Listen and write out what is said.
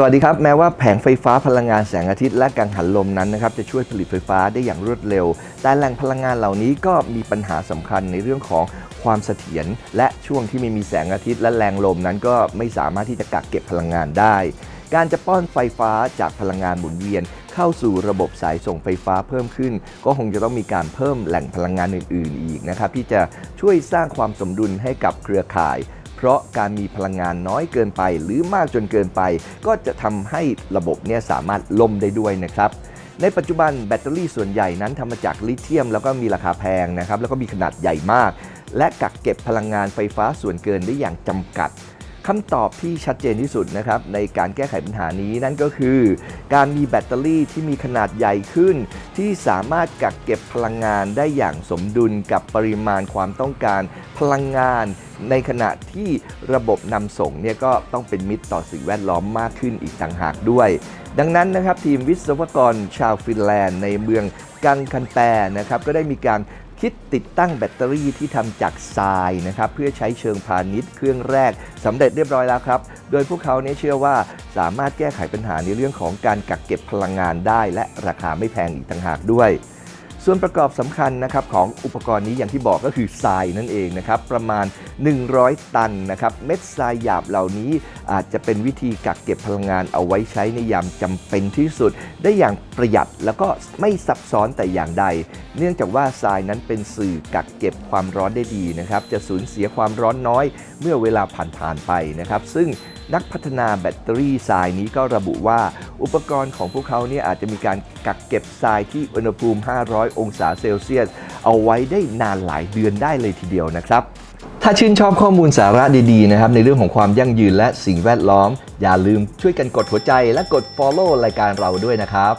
สวัสดีครับ แม้ว่าแผงไฟฟ้าพลังงานแสงอาทิตย์และกังหันลมนั้นนะครับจะช่วยผลิตไฟฟ้าได้อย่างรวดเร็ว แต่แหล่งพลังงานเหล่านี้ก็มีปัญหาสำคัญในเรื่องของความเสถียรและช่วงที่ไม่มีแสงอาทิตย์และแรงลมนั้นก็ไม่สามารถที่จะกักเก็บพลังงานได้ การจะป้อนไฟฟ้าจากพลังงานหมุนเวียน เข้าสู่ระบบสายส่งไฟฟ้าเพิ่มขึ้น ก็คงจะต้องมีการเพิ่มแหล่งพลังงานอื่น ๆ อีกนะครับที่จะช่วยสร้างความสมดุลให้กับเครือข่าย เพราะการมีพลังงานน้อยเกินไป หรือมากจนเกินไป ก็จะทำให้ระบบเนี่ยสามารถล่มได้ด้วยนะครับในปัจจุบันแบตเตอรี่ส่วนใหญ่นั้นทำมาจากลิเธียม แล้วก็มีราคาแพงนะครับแล้วก็มีขนาดใหญ่มาก และกักเก็บพลังงานไฟฟ้าส่วนเกินได้อย่างจำกัด คำตอบที่ชัดเจนที่สุดนะครับในการแก้ไขปัญหานี้นั่นก็คือ การมีแบตเตอรี่ที่มีขนาดใหญ่ขึ้น ที่สามารถกักเก็บพลังงานได้อย่างสมดุลกับปริมาณความต้องการพลังงาน ในขณะที่ระบบนำส่งเนี่ยก็ต้องเป็นมิตรต่อสิ่งแวดล้อมมากขึ้นอีกต่างหากด้วย ดังนั้นนะครับทีมวิศวกรชาวฟินแลนด์ในเมืองกันคันแปรนะครับก็ได้มีการ คิดติดตั้งแบตเตอรี่ที่ทำจากทรายนะครับเพื่อใช้เชิงพาณิชย์เครื่องแรกสำเร็จเรียบร้อยแล้วครับ โดยพวกเขาเนี่ยเชื่อว่าสามารถแก้ไขปัญหาในเรื่องของการกักเก็บพลังงานได้ และราคาไม่แพงอีกต่างหากด้วย ส่วนประกอบสำคัญนะครับของอุปกรณ์นี้อย่างที่บอกก็คือทรายนั่นเองนะครับประมาณ 100 ตันนะครับเม็ดทรายหยาบเหล่านี้อาจจะเป็นวิธีกักเก็บพลังงานเอาไว้ใช้ในยามจำเป็นที่สุด ได้อย่างประหยัดแล้วก็ไม่ซับซ้อนแต่อย่างใด เนื่องจากว่าทรายนั้นเป็นสื่อกักเก็บความร้อนได้ดีนะครับจะสูญเสียความร้อนน้อย เมื่อเวลาผ่านๆไปนะครับ ซึ่ง นักพัฒนาแบตเตอรี่ทรายนี้ก็ระบุว่า อุปกรณ์ของพวกเขาเนี่ยอาจจะมีการกักเก็บทรายที่อุณหภูมิ 500 องศาเซลเซียส เอาไว้ได้นานหลายเดือนได้เลยทีเดียวนะครับ ถ้าชื่นชอบข้อมูลสาระดีๆนะครับในเรื่องของความยั่งยืนและสิ่งแวดล้อม อย่าลืมช่วยกันกดหัวใจและกด follow รายการเราด้วยนะครับ